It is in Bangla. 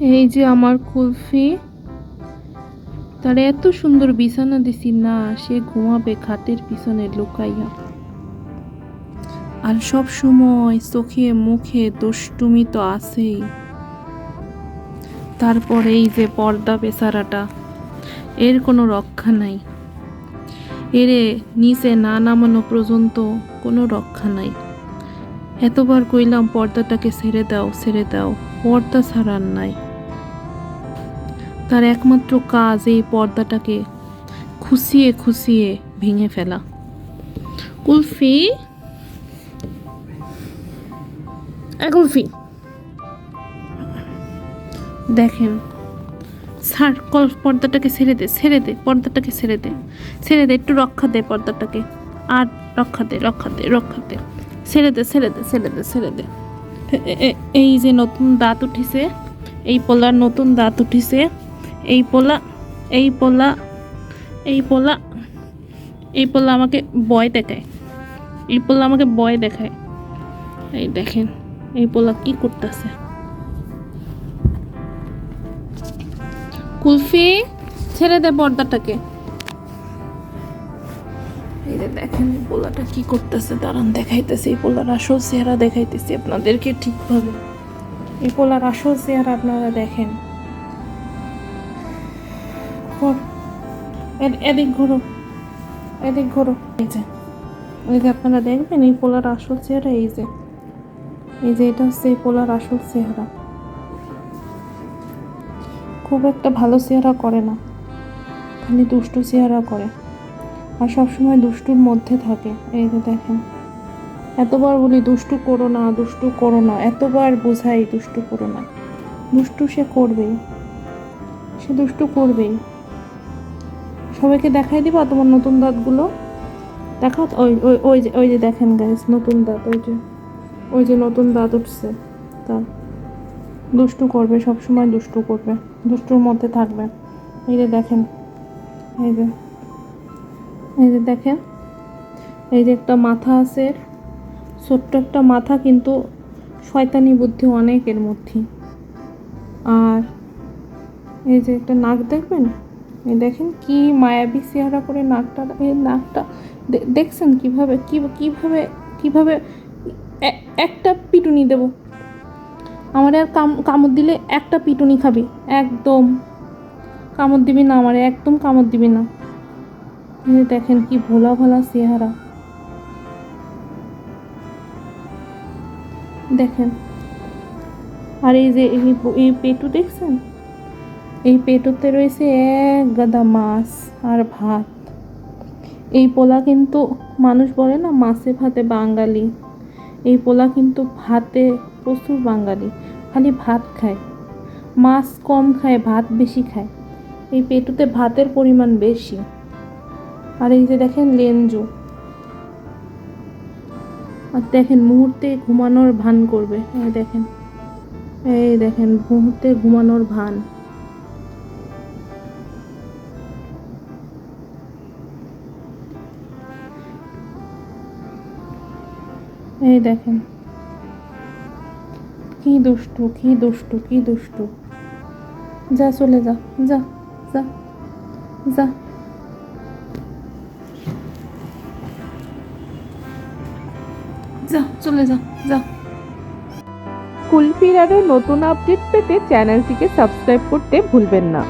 এই যে আমার কুলফি। তার এত সুন্দর বিছানা দিছি না, সে ঘুমাবে খাটের পিছনে লুকাইয়া। আর সব সময় চোখে মুখে দুষ্টুমি তো আছেই। তারপরে এই যে পর্দা বেচারাটা, এর কোনো রক্ষা নাই। এরে নিচে না নামানো পর্যন্ত কোনো রক্ষা নাই। এতবার কইলাম পর্দাটাকে ছেড়ে দাও ছেড়ে দাও, পর্দা ছাড়ার নাই। তার একমাত্র কাজ এই পর্দাটাকে খুশিয়ে খুশিয়ে ভেঙে ফেলা। কুলফি? কুলফি। দেখেন ছাড় কল, পর্দাটাকে ছেড়ে দে ছেড়ে দে, পর্দাটাকে ছেড়ে দে ছেড়ে দে, একটু রক্ষা দে পর্দাটাকে। আর রক্ষা দে রক্ষা দে রক্ষা দে। ছেড়ে দে ছেড়ে দে ছেড়ে দে ছেড়ে দে। এই যে নতুন দাঁত উঠিছে, এই পোলার নতুন দাঁত উঠিছে এই পোলা এই পোলা এই পোলা এই পোলা আমাকে বয় দেখায়। এই পোলা আমাকে বয় দেখায়। এই দেখেন, এই পোলা কি করতেছে। কুলফি, ছেড়ে দে পর্দাটাকে। এই দেখেন পোলাটা কি করতেছে, দাঁড়ান দেখাইতেছে, এই পোলার আসল চেহারা দেখাইতেছি আপনাদেরকে ঠিকভাবে। এই পোলার আসল চেহারা আপনারা দেখেন। ঘোর এদিক ঘোরো। এদিক ঘোরো। এই যে এই যে আপনারা দেখবেন এই পোলার আসল চেহারা, এই যে এই যে এটা হচ্ছে এই পোলার আসল চেহারা। খুব একটা ভালো চেহারা করে না, খালি দুষ্টু চেহারা করে আর সবসময় দুষ্টুর মধ্যে থাকে। এই যে দেখেন, এতবার বলি দুষ্টু করো না, দুষ্টু করো না, এতবার বোঝাই দুষ্টু করো না। দুষ্টু সে করবেই, সে দুষ্টু করবেই। সবাইকে দেখাই দিবা তোমার নতুন দাঁতগুলো? দেখাও তো, ওই ওই ওই যে ওই যে দেখেন গাইস নতুন দাঁত ওই যে ওই যে নতুন দাঁত উঠছে। তার দুষ্টু করবে সব সময় দুষ্টু করবে দুষ্টুর মধ্যে থাকবে। এই যে দেখেন এই যে এই যে দেখেন এই যে একটা মাথা আছে ছোট্ট একটা মাথা কিন্তু শয়তানি বুদ্ধি অনেক এর মধ্যে। আর এই যে একটা নাক দেখবেন? দেখেন কি মায়াবী চেহারা করে নাকটা, এই নাকটা। দেখছেন কীভাবে? কি, কীভাবে কীভাবে একটা পিটুনি দেব? আমার আর কাম কামড় দিলে একটা পিটুনি খাবি। একদম। কামড় দিবি না, আমার একদম কামড় দিবি না। দেখেন কি ভোলা ভোলা চেহারা। দেখেন। আর এই যে এই এই পেটু দেখছেন? এই পেটুতে রয়েছে এক গাদা মাছ আর ভাত। এই পোলা কিন্তু, মানুষ বলে না, মাছে ভাতে বাঙালি। এই পোলা কিন্তু ভাতে প্রচুর বাঙালি, খালি ভাত খায়। মাছ কম খায়, ভাত বেশি খায়। এই পেটুতে ভাতের পরিমাণ বেশি। আর এই যে দেখেন লেঞ্জু আর দেখেন, মুহূর্তে ঘুমানোর ভান করবে। এই দেখেন এই দেখেন, মুহূর্তে ঘুমানোর ভান। এই দেখেন। কি দুষ্টু কি দুষ্টু কি দুষ্টু। যা, চলে যা যা যা যা। যা, চলে যা যা। কুলফির আরও নতুন আপডেট পেতে চ্যানেলটিকে সাবস্ক্রাইব করতে ভুলবেন না।